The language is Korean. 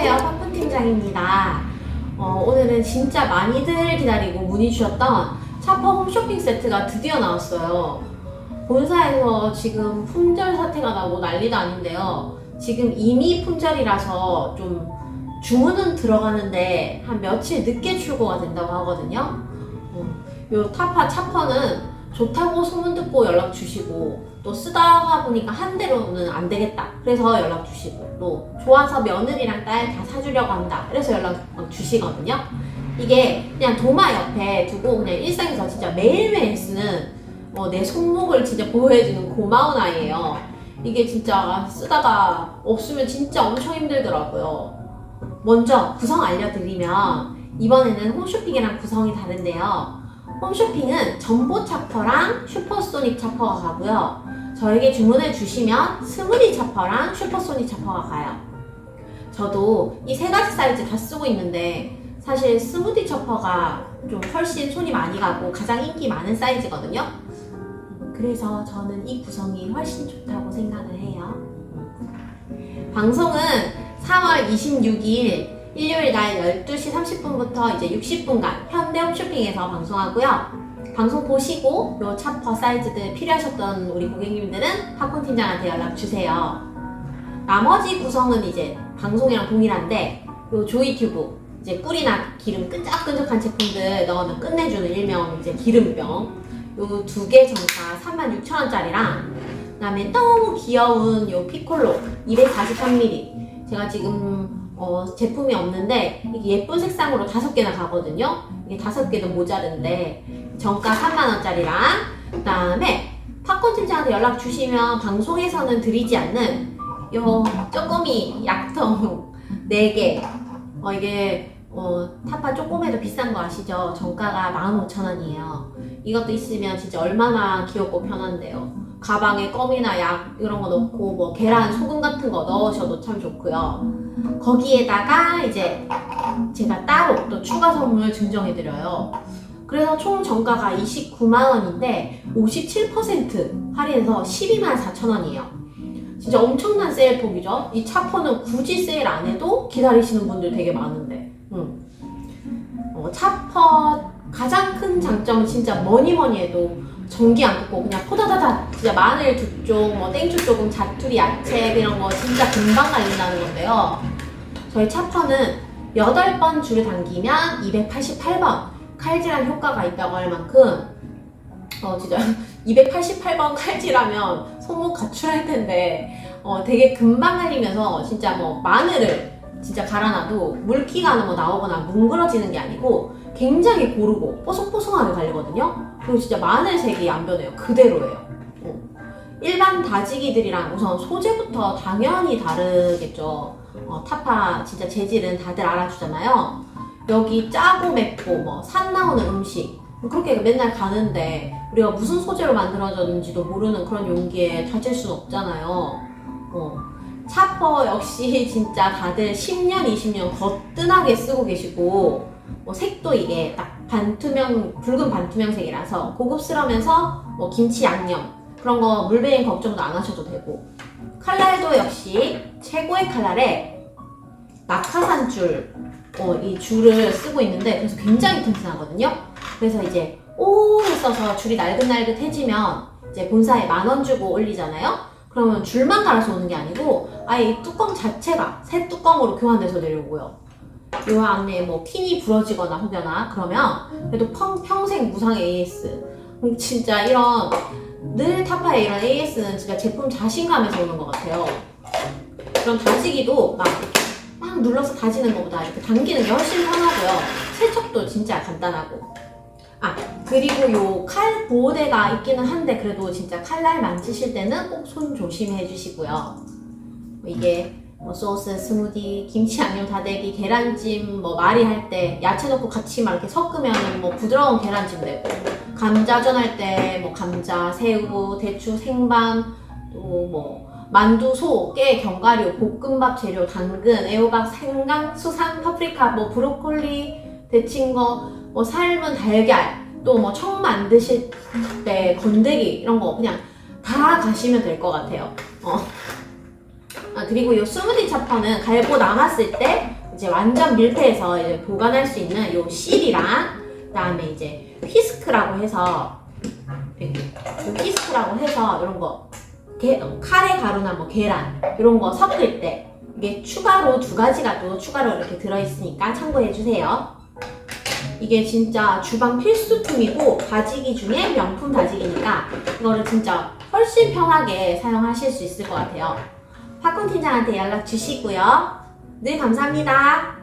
안녕하세요. 파푼 팀장입니다. 어, 오늘은 진짜 많이들 기다리고 문의 주셨던 차퍼 홈쇼핑 세트가 드디어 나왔어요. 본사에서 지금 품절 사태가 나고 난리도 아닌데요. 지금 이미 품절이라서 좀 주문은 들어가는데 한 며칠 늦게 출고가 된다고 하거든요. 음, 요 타파 차퍼는 좋다고 소문 듣고 연락 주시고 또 쓰다가 보니까 한 대로는 안 되겠다. 그래서 연락 주시고 또 좋아서 며느리랑 딸 다 사주려고 한다. 그래서 연락 막 주시거든요. 이게 그냥 도마 옆에 두고 그냥 일상에서 진짜 매일매일 쓰는 어, 내 손목을 진짜 보호해주는 고마운 아이예요. 이게 진짜 쓰다가 없으면 진짜 엄청 힘들더라고요. 먼저 구성 알려드리면 이번에는 홈쇼핑이랑 구성이 다른데요. 홈쇼핑은 전보 차퍼랑 슈퍼소닉 차퍼가 가고요. 저에게 주문을 주시면 스무디 차퍼랑 슈퍼소닉 차퍼가 가요. 저도 이 세 가지 사이즈 다 쓰고 있는데 사실 스무디 차퍼가 좀 훨씬 손이 많이 가고 가장 인기 많은 사이즈거든요. 그래서 저는 이 구성이 훨씬 좋다고 생각을 해요. 방송은 3월 26일 일요일 날 12시 30분부터 이제 60분간 현대 홈쇼핑에서 방송하고요. 방송 보시고 요 차퍼 사이즈들 필요하셨던 우리 고객님들은 팝콘 팀장한테 연락 주세요. 나머지 구성은 이제 방송이랑 동일한데 요 조이튜브 이제 꿀이나 기름 끈적끈적한 제품들 넣으면 끝내주는 일명 이제 기름병 요 두 개 정가 36,000원짜리랑 그다음에 너무 귀여운 요 피콜로 243ml 제가 지금 어, 제품이 없는데 이게 예쁜 색상으로 다섯 개나 가거든요. 이게 다섯 개도 모자른데 정가 3만 원짜리랑 그 다음에 팝콘 팀장한테 연락 주시면 방송에서는 드리지 않는 요 쪼꼬미 약통 4개 어, 이게 어, 타파 조금해도 비싼 거 아시죠? 정가가 15,000원이에요. 이것도 있으면 진짜 얼마나 귀엽고 편한데요. 가방에 껌이나 약 이런 거 넣고 뭐 계란, 소금 같은 거 넣으셔도 참 좋고요. 거기에다가 이제 제가 따로 또 추가 선물 증정해 드려요. 그래서 총 정가가 29만 원인데 57% 할인해서 12만 4천 원이에요. 진짜 엄청난 세일 폭이죠. 이 차퍼는 굳이 세일 안 해도 기다리시는 분들 되게 많은데. 음. 어, 차퍼 가장 큰 장점은 진짜 뭐니 뭐니 해도 전기 안 끄고 그냥 포다다다 진짜 마늘 두 쪽, 뭐 땡초 조금 자투리 야채 이런 거 진짜 금방 갈린다는 건데요. 저희 차퍼는 8번 줄을 당기면 288번 칼질한 효과가 있다고 할 만큼 어 진짜 288번 칼질하면 손목 가출할 텐데 어 되게 금방 갈리면서 진짜 뭐 마늘을 진짜 갈아놔도 물기가 뭐 나오거나 뭉그러지는 게 아니고 굉장히 고르고 뽀송뽀송하게 갈리거든요. 그리고 진짜 마늘 색이 안 변해요. 그대로예요. 어. 일반 다지기들이랑 우선 소재부터 당연히 다르겠죠. 어, 타파 진짜 재질은 다들 알아주잖아요. 여기 짜고 맵고 뭐 산 나오는 음식 그렇게 맨날 가는데 우리가 무슨 소재로 만들어졌는지도 모르는 그런 용기에 다질 순 없잖아요. 어. 차퍼 역시 진짜 다들 10년, 20년 거뜬하게 쓰고 계시고 뭐 색도 이게 딱 반투명, 붉은 반투명색이라서 고급스러우면서 뭐 김치 양념 그런 거 물베인 걱정도 안 하셔도 되고 칼날도 역시 최고의 칼날에 낙하산 줄, 어, 이 줄을 쓰고 있는데 그래서 굉장히 튼튼하거든요. 그래서 이제 오래 써서 줄이 날긋날긋해지면 이제 본사에 만 원 주고 올리잖아요. 그러면 줄만 갈아서 오는 게 아니고 아예 이 뚜껑 자체가 새 뚜껑으로 교환돼서 내려오고요. 요 안에 뭐 핀이 부러지거나 혹여나 그러면 그래도 평, 평생 무상 AS 진짜 이런 늘 타파의 이런 AS는 진짜 제품 자신감에서 오는 것 같아요. 그런 다지기도 막, 막 눌러서 다지는 것보다 이렇게 당기는 게 훨씬 편하고요. 세척도 진짜 간단하고. 아, 그리고 요 칼 보호대가 있기는 한데 그래도 진짜 칼날 만지실 때는 꼭 손 조심해 주시고요. 이게 뭐 소스, 스무디, 김치 양념 다대기, 계란찜, 뭐 말이 할 때 야채 넣고 같이 막 이렇게 섞으면 뭐 부드러운 계란찜 되고 감자전 할 때 뭐 감자, 새우, 대추, 생강 또뭐 만두, 소, 깨, 견과류, 볶음밥 재료, 당근, 애호박, 생강, 수산, 파프리카, 뭐 브로콜리, 데친 거, 뭐 삶은 달걀, 또 뭐 청 만드실 때 건더기 이런 거 그냥 다 가시면 될 것 같아요. 어. 아, 그리고 이 스무디 차퍼는 갈고 남았을 때 이제 완전 밀폐해서 이제 보관할 수 있는 요 실이랑 그다음에 이제 휘스크라고 해서 여기 요 휘스크라고 해서 이런 거 게, 카레 가루나 뭐 계란 이런 거 섞을 때 이게 추가로 두 가지가 또 추가로 이렇게 들어있으니까 참고해 주세요. 이게 진짜 주방 필수품이고 다지기 중에 명품 다지기니까 이거를 진짜 훨씬 편하게 사용하실 수 있을 것 같아요. 팝콘 팀장한테 연락 주시고요. 늘 감사합니다.